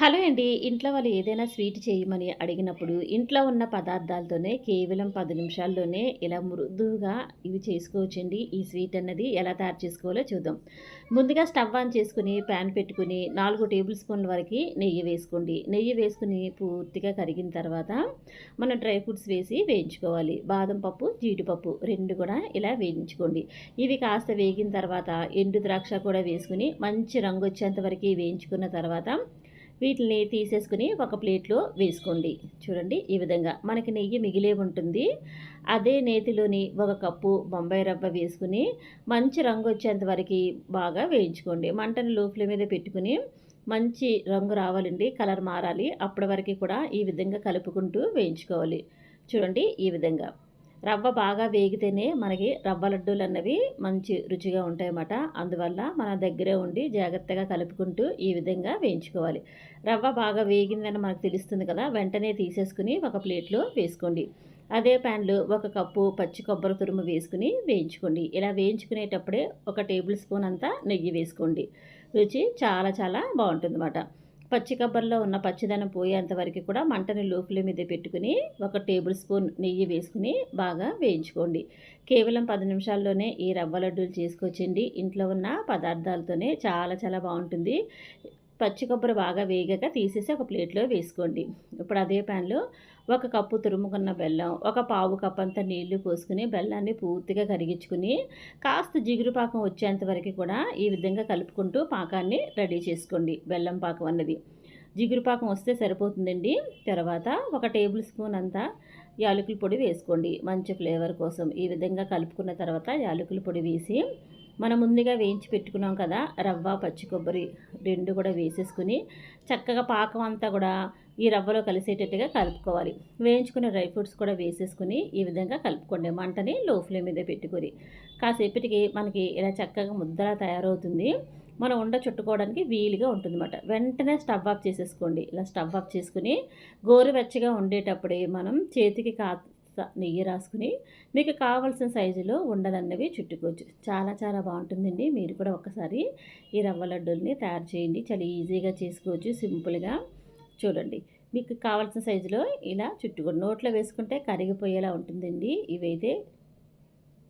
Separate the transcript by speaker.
Speaker 1: Hello అండి. ఇంట్లో వాళ్ళు ఏదైనా స్వీట్ చేయమని అడిగినప్పుడు ఇంట్లో ఉన్న పదార్థాలతోనే కేవలం పది నిమిషాల్లోనే ఇలా మృదువుగా ఇవి చేసుకోవచ్చండి. ఈ స్వీట్ అన్నది ఎలా తయారు చేసుకోవాలో చూద్దాం. ముందుగా స్టవ్ ఆన్ చేసుకుని ప్యాన్ పెట్టుకుని నాలుగు టేబుల్ స్పూన్ల వరకు నెయ్యి వేసుకోండి. నెయ్యి వేసుకుని పూర్తిగా కరిగిన తర్వాత మనం డ్రై ఫ్రూట్స్ వేసి వేయించుకోవాలి. బాదం పప్పు జీడిపప్పు రెండు కూడా ఇలా వేయించుకోండి. ఇవి కాస్త వేగిన తర్వాత ఎండు ద్రాక్ష కూడా వేసుకుని మంచి రంగు వచ్చేంత వరకు వేయించుకున్న తర్వాత వీటిని తీసేసుకుని ఒక ప్లేట్లో వేసుకోండి. చూడండి ఈ విధంగా మనకి నెయ్యి మిగిలే ఉంటుంది. అదే నేతిలోని ఒక కప్పు బొంబాయి రవ్వ వేసుకుని మంచి రంగు వచ్చేంత వరకు బాగా వేయించుకోండి. మంటను లోపల మీద పెట్టుకుని మంచి రంగు రావాలండి కలర్ మారాలి. అప్పటి వరకు కూడా ఈ విధంగా కలుపుకుంటూ వేయించుకోవాలి. చూడండి ఈ విధంగా. రవ్వ బాగా వేగితేనే మనకి రవ్వ లడ్డూలు అన్నవి మంచి రుచిగా ఉంటాయన్నమాట. అందువల్ల మన దగ్గరే ఉండి జాగ్రత్తగా కలుపుకుంటూ ఈ విధంగా వేయించుకోవాలి. రవ్వ బాగా వేగిందని మనకు తెలుస్తుంది కదా వెంటనే తీసేసుకుని ఒక ప్లేట్లో వేసుకోండి. అదే ప్యాన్లో ఒక కప్పు పచ్చి కొబ్బరి తురుము వేసుకుని వేయించుకోండి. ఇలా వేయించుకునేటప్పుడే ఒక టేబుల్ స్పూన్ అంతా నెయ్యి వేసుకోండి. రుచి చాలా చాలా బాగుంటుంది పచ్చి కొబ్బరిలో ఉన్న పచ్చిదనం పోయేంత వరకు కూడా మంటని లోపల మీద పెట్టుకుని ఒక టేబుల్ స్పూన్ నెయ్యి వేసుకుని బాగా వేయించుకోండి. కేవలం పది నిమిషాల్లోనే ఈ రవ్వ లడ్డూలు చేసుకొచ్చండి. ఇంట్లో ఉన్న పదార్థాలతోనే చాలా చాలా బాగుంటుంది. పచ్చి కొబ్బరి బాగా వేగాక తీసేసి ఒక ప్లేట్లో వేసుకోండి. ఇప్పుడు అదే ప్యాన్లో ఒక కప్పు తురుముకున్న బెల్లం ఒక పావు కప్ అంత నీళ్ళు పోసుకుని బెల్లాన్ని పూర్తిగా కరిగించుకుని కాస్త జిగురు పాకం వచ్చేంత వరకు కూడా ఈ విధంగా కలుపుకుంటూ పాకాన్ని రెడీ చేసుకోండి బెల్లం పాకం అన్నది. జిగురు పాకం వస్తే సరిపోతుందండి. తర్వాత ఒక టేబుల్ స్పూన్ అంతా యాలకుల పొడి వేసుకోండి. మంచి ఫ్లేవర్ కోసం ఈ విధంగా కలుపుకున్న తర్వాత యాలకుల పొడి వేసి మనం ముందుగా వేయించి పెట్టుకున్నాం కదా రవ్వ పచ్చి కొబ్బరి రెండు కూడా వేసేసుకుని చక్కగా పాకం అంతా కూడా ఈ రవ్వలో కలిసేటట్టుగా కలుపుకోవాలి. వేయించుకున్న డ్రై ఫ్రూట్స్ కూడా వేసేసుకుని ఈ విధంగా కలుపుకోండి. మంటని లో ఫ్లేమ్ మీద పెట్టుకొని కాసేపటికి మనకి ఇలా చక్కగా ముద్దలా తయారవుతుంది. మనం ఉండ చుట్టుకోవడానికి వీలుగా ఉంటుందన్నమాట. వెంటనే స్టవ్ ఆఫ్ చేసేసుకోండి. ఇలా స్టవ్ ఆఫ్ చేసుకుని గోరువెచ్చగా ఉండేటప్పుడే మనం చేతికి కా నెయ్యి రాసుకుని మీకు కావాల్సిన సైజులో ఉండలన్నవి చుట్టుకోవచ్చు. చాలా చాలా బాగుంటుందండి. మీరు కూడా ఒకసారి ఈ రవ్వ లడ్డూల్ని తయారు చేయండి. చాలా ఈజీగా చేసుకోవచ్చు. సింపుల్గా చూడండి. మీకు కావాల్సిన సైజులో ఇలా చుట్టుకోండి నోట్లో వేసుకుంటే కరిగిపోయేలా ఉంటుందండి. ఇవైతే